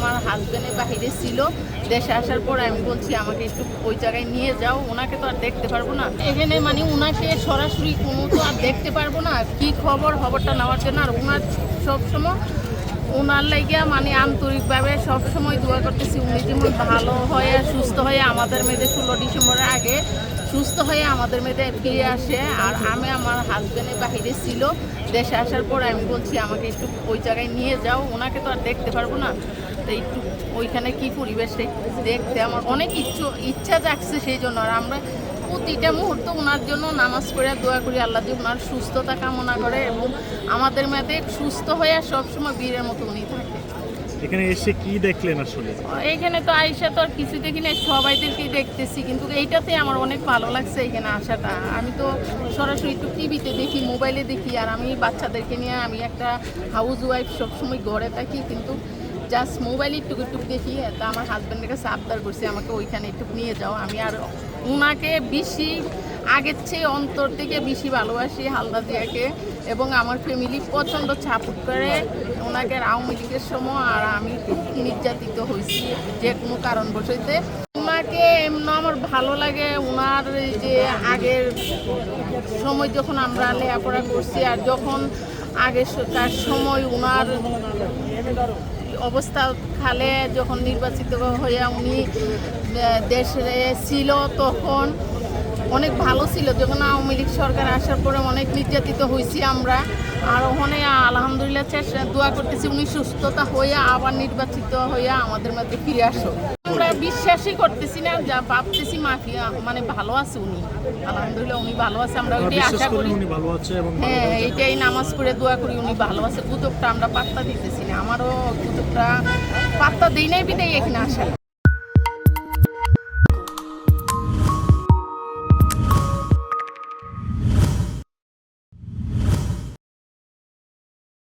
আমার হাজব্যান্ডের বাহিরে ছিল। দেশে আসার পর আমি বলছি, আমাকে একটু ওই জায়গায় নিয়ে যাও, ওনাকে তো আর দেখতে পারব না। এখানে মানে ওনাকে সরাসরি কোনো তো আর দেখতে পারব না। কি খবর? খবরটা নেওয়ার জন্য আর ওনার সবসময় ওনার লাগিয়া মানে আন্তরিকভাবে সবসময় দোয়া করতেছি। উনি যেমন ভালো হয়ে সুস্থ হয়ে, আমাদের মেয়েদের ষোলো ডিসেম্বরের আগে সুস্থ হয়ে আমাদের মেয়েদের ফিরে আসে। আর আমি আমার হাজব্যান্ডের বাহিরে ছিল। দেশে আসার পর আমি বলছি, আমাকে একটু ওই জায়গায় নিয়ে যাও। ওনাকে তো আর দেখতে পারব না। তো একটু ওইখানে কী পরিবেশ দেখতে আমার অনেক ইচ্ছু, ইচ্ছা জাগছে সেই জন্য। আর আমরা প্রতিটা মুহূর্ত ওনার জন্য নামাজ পড়ে দোয়া করি আল্লাহ যে ওনার সুস্থতা কামনা করে। এবং আমাদের মেয়েদের সুস্থ হয়ে সবসময় বীরের মতো উনি থাকে। এখানে এসে কি দেখলেন আসলে? এখানে তো আইসা তো আর কিছু দেখি না সবাইদেরকেই দেখতেছি, কিন্তু এইটাতে আমার অনেক ভালো লাগছে এখানে আসাটা। আমি তো সরাসরি একটু টিভিতে দেখি, মোবাইলে দেখি, আর আমি বাচ্চাদেরকে নিয়ে আমি একটা হাউস ওয়াইফ সবসময় ঘরে থাকি, কিন্তু জাস্ট মোবাইলে একটু একটু দেখি, তা আমার হাজব্যান্ডের কাছে আবদার করছি, আমাকে ওইখানে একটু নিয়ে যাও। আমি আর ওনাকে বেশি আগের চেয়ে অন্তর থেকে বেশি ভালোবাসি হালদা দিয়াকে এবং আমার ফ্যামিলি প্রচণ্ড সাপোর্ট করে। ওনাকে আওয়ামী লীগের সময় আর আমি নির্যাতিত হয়েছি যে কোনো কারণ বসইতে ওনাকে এমনি আমার ভালো লাগে, ওনার যে আগের সময় যখন আমরা লেখাপড়া করছি আর যখন আগের তার সময় ওনার অবস্থা খালে যখন নির্বাচিত হয়ে উনি দেশে ছিল তখন অনেক ভালো ছিল। যখন আওয়ামী লীগ সরকার আসার পরে অনেক নির্যাতিত হয়েছি আমরা। আর ওখানে আলহামদুলিল্লাহ চেষ্টা দোয়া করতেছি উনি সুস্থতা হয়ে আবার নির্বাচিত হয়ে আমাদের মধ্যে ফিরে আসো আমরা বিশ্বাসই করতেছি না যা ভাবতেছি মাফিয়া মানে ভালো আছে উনি। আলহামদুলিল্লাহ উনি ভালো আছে আমরা ওইটাই আশা করি করি। উনি ভালো আছে এবং হ্যাঁ এইটাই নামাজ পড়ে দোয়া করি উনি ভালো আছে। গুজবটা আমরা পাত্তা দিতেছি না আমারও গুজবটা পাত্তা দিই নাই বিদায় এখানে আসা।